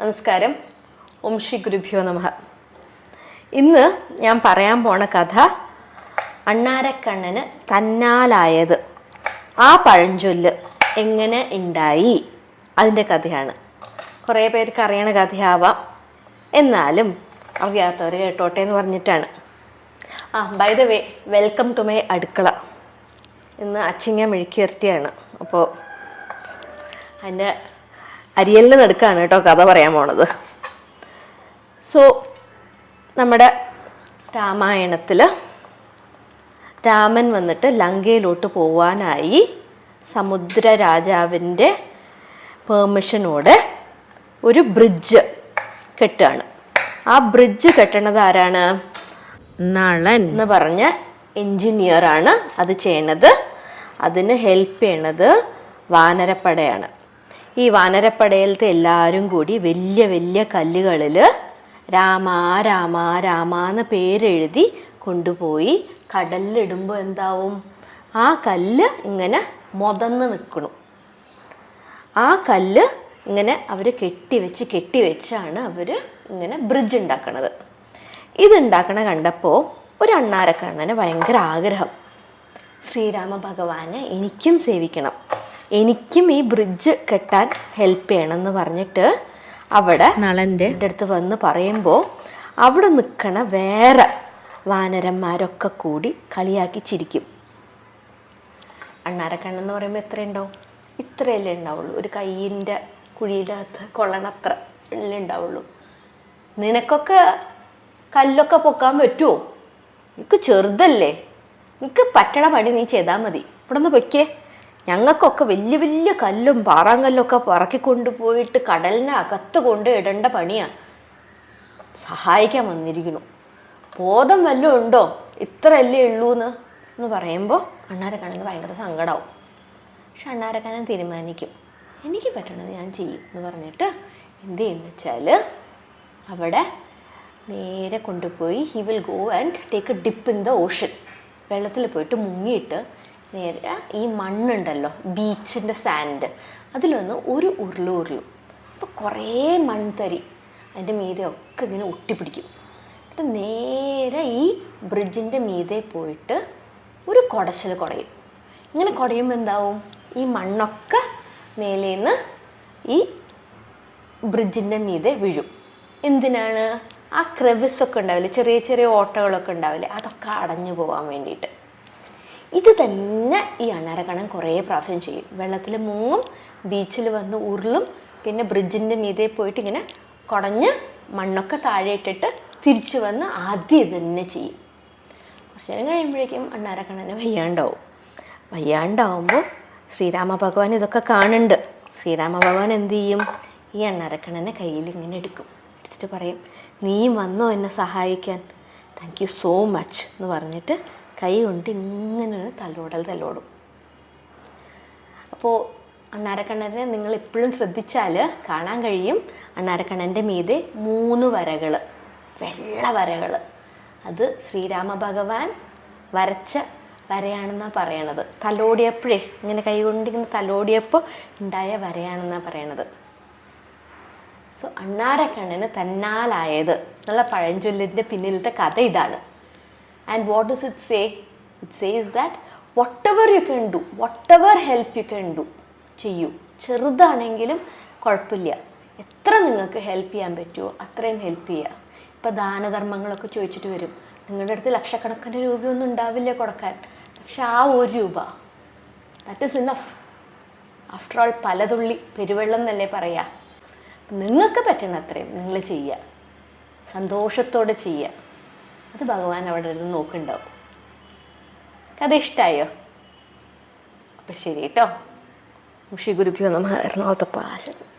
നമസ്കാരം. ഓം ശ്രീ ഗുരുഭ്യോ നമ. ഇന്ന് ഞാൻ പറയാൻ പോണ കഥ അണ്ണാരക്കണ്ണന് തന്നാലായത്. ആ പഴഞ്ചൊല്ല് എങ്ങനെ ഉണ്ടായി അതിന്റെ കഥയാണ്. കുറേ പേർക്ക് അറിയണ കഥയാവാം. എന്നാലും അറിയാത്തവർ കേട്ടോട്ടെ എന്ന് പറഞ്ഞിട്ടാണ്. ആ by the way welcome to my അടുക്കള. ഇന്ന് അച്ചിങ്ങ മെഴുക്കിയർത്തിയാണ് അപ്പോൾ അതിന്റെ അരിയലിന് നടുക്കാണ് കേട്ടോ കഥ പറയാൻ പോണത്. സോ നമ്മുടെ രാമായണത്തിൽ രാമൻ വന്നിട്ട് ലങ്കയിലോട്ട് പോവാനായി സമുദ്ര രാജാവിന്റെ പെർമിഷനോടെ ഒരു ബ്രിഡ്ജ് കെട്ടുകയാണ് ആ ബ്രിഡ്ജ് കെട്ടണത് ആരാണ്? നളൻ. എന്ന് പറഞ്ഞ എൻജിനീയറാണ് അത് ചെയ്യണത്. അതിന് ഹെൽപ്പ് ചെയ്യണത് വാനരപ്പടയാണ്. ഈ വാനരപ്പടയിലത്തെ എല്ലാവരും കൂടി വലിയ വലിയ കല്ലുകളിൽ രാമ രാമ രാമ എന്ന് പേരെഴുതി കൊണ്ടുപോയി കടലിലിടുമ്പോൾ എന്താവും? ആ കല്ല് ഇങ്ങനെ മുതന്ന് നിൽക്കണം ആ കല്ല് ഇങ്ങനെ അവർ കെട്ടിവെച്ച് കെട്ടിവെച്ചാണ് അവർ ഇങ്ങനെ ബ്രിഡ്ജ് ഉണ്ടാക്കണത്. ഇതുണ്ടാക്കണ കണ്ടപ്പോൾ ഒരു അണ്ണാരക്കണ്ണന് ഭയങ്കര ആഗ്രഹം. ശ്രീരാമ ഭഗവാനെ എനിക്കും സേവിക്കണം. എനിക്കും ഈ ബ്രിഡ്ജ് കെട്ടാൻ ഹെൽപ്പ് ചെയ്യണം എന്ന് പറഞ്ഞിട്ട് അവിടെ നളന്റെ. അടുത്ത് വന്ന് പറയുമ്പോൾ അവിടെ നിൽക്കണ വേറെ വാനരന്മാരൊക്കെ കൂടി കളിയാക്കി ചിരിക്കും. അണ്ണാരക്കണ്ണെന്ന് പറയുമ്പോൾ എത്ര ഉണ്ടാവും. ഇത്രയല്ലേ ഉണ്ടാവുള്ളൂ. ഒരു കയ്യിന്റെ കുഴിയിലകത്ത് കൊള്ളണത്ര അല്ലേ ഉണ്ടാവുള്ളൂ. നിനക്കൊക്കെ കല്ലൊക്കെ പൊക്കാൻ പറ്റുമോ നിനക്ക് ചെറുതല്ലേ? നിനക്ക് പറ്റണ പണി നീ ചെയ്താൽ മതി. ഇവിടെ നിന്ന് പൊയ്ക്കേ. ഞങ്ങൾക്കൊക്കെ വലിയ വലിയ കല്ലും പാറാങ്കല്ലൊക്കെ കടലിനെ അകത്ത് കൊണ്ട് ഇടേണ്ട പണിയാണ് സഹായിക്കാൻ വന്നിരിക്കുന്നു. ബോധം വല്ലതും ഉണ്ടോ? ഇത്രയല്ലേ ഉള്ളൂ എന്ന് എന്ന് പറയുമ്പോൾ അണ്ണാരക്കണ്ണന് ഭയങ്കര സങ്കടമാവും പക്ഷെ അണ്ണാരക്കാനൻ തീരുമാനിക്കും. എനിക്ക് പറ്റണത് ഞാൻ ചെയ്യും എന്ന് പറഞ്ഞിട്ട് എന്ത് ചെയ്യുന്നു വെച്ചാൽ അവിടെ നേരെ കൊണ്ടുപോയി he will go and take a dip in the ocean വെള്ളത്തിൽ പോയിട്ട് മുങ്ങിയിട്ട് നേരെ ഈ മണ്ണുണ്ടല്ലോ ബീച്ചിന്റെ സാൻഡ് അതിലൊന്ന് ഒരു ഉരുളു ഉരുളും. അപ്പോൾ കുറേ മൺതരി അതിന്റെ മീതെ ഒക്കെ ഇങ്ങനെ ഒട്ടിപ്പിടിക്കും. എന്നിട്ട് നേരെ ഈ ബ്രിഡ്ജിന്റെ മീതെ പോയിട്ട് ഒരു കുടശൽ കുടയും. ഇങ്ങനെ കുടയുമ്പോൾ എന്താവും? ഈ മണ്ണൊക്കെ മേലേന്ന് ഈ ബ്രിഡ്ജിന്റെ മീതെ വീഴും. എന്തിനാണ്? ആ ക്രെവിസൊക്കെ ഉണ്ടാവില്ലേ ചെറിയ ചെറിയ ഓട്ടകളൊക്കെ ഉണ്ടാവില്ലേ അതൊക്കെ അടഞ്ഞു പോകാൻ വേണ്ടിയിട്ട്. ഇത് തന്നെ ഈ അണ്ണാരക്കണ്ണൻ കുറേ പ്രാവശ്യം ചെയ്യും. വെള്ളത്തിൽ മുങ്ങും ബീച്ചിൽ വന്ന് ഉരുളും പിന്നെ ബ്രിഡ്ജിന്റെ മീതെ പോയിട്ട് ഇങ്ങനെ കുടഞ്ഞ് മണ്ണൊക്കെ താഴെ ഇട്ടിട്ട് തിരിച്ചു വന്ന് ആദ്യം ഇത് തന്നെ ചെയ്യും. കുറച്ച് നേരം കഴിയുമ്പോഴേക്കും അണ്ണാരക്കണ്ണന് വയ്യാണ്ടാവും. വയ്യാണ്ടാവുമ്പോൾ ശ്രീരാമ ഭഗവാൻ ഇതൊക്കെ കാണുന്നുണ്ട്. ശ്രീരാമ ഭഗവാൻ എന്ത് ചെയ്യും? ഈ അണ്ണാരക്കണ്ണനെ കയ്യിൽ ഇങ്ങനെ എടുക്കും. എടുത്തിട്ട് പറയും നീ വന്നോ എന്നെ സഹായിക്കാൻ. താങ്ക് യു സോ മച്ച് എന്ന് പറഞ്ഞിട്ട് കൈ കൊണ്ട് ഇങ്ങനെ തലോടൽ തലോടും. അപ്പോൾ അണ്ണാരക്കണ്ണനെ നിങ്ങൾ എപ്പോഴും ശ്രദ്ധിച്ചാൽ കാണാൻ കഴിയും. അണ്ണാരക്കണ്ണന്റെ മീതെ മൂന്ന് വരകൾ വെള്ള വരകൾ. അത് ശ്രീരാമ ഭഗവാൻ വരച്ച വരയാണെന്നാണ് പറയണത്. തലോടിയപ്പോഴേ ഇങ്ങനെ കൈകൊണ്ട് ഇങ്ങനെ തലോടിയപ്പോൾ ഉണ്ടായ വരയാണെന്നാണ് പറയണത്. സോ അണ്ണാരക്കണ്ണന് തന്നാലായത് എന്നുള്ള പഴഞ്ചൊല്ലിന്റെ പിന്നിലത്തെ കഥ ഇതാണ്. And what does it say it says that whatever you can do whatever help you can do ചെയ്യൂ. ചെറുതാണെങ്കിലും കുഴപ്പമില്ല. എത്ര നിങ്ങൾക്ക് ഹെൽപ്പ് ചെയ്യാൻ പറ്റുമോ അത്രയും ഹെൽപ്പ് ചെയ്യുക ഇപ്പോൾ ദാനധർമ്മങ്ങളൊക്കെ ചോദിച്ചിട്ട് വരും. നിങ്ങളുടെ അടുത്ത് ലക്ഷക്കണക്കിന് രൂപയൊന്നും ഉണ്ടാവില്ല കൊടുക്കാൻ. പക്ഷെ ആ ഒരു രൂപ that is enough after all പലതുള്ളി പെരുവെള്ളം എന്നല്ലേ പറയുക നിങ്ങൾക്ക് പറ്റണ അത്രയും നിങ്ങൾ ചെയ്യുക. സന്തോഷത്തോടെ ചെയ്യുക. അത് ഭഗവാൻ അവിടെ ഇരുന്ന് നോക്കുന്നുണ്ടാവും. കഥ ഇഷ്ടായോ അപ്പം ശരി കേട്ടോ. ശ്രീ ഗുരുഭ്യോ നമ. എറണാകുളത്തെ പാശം.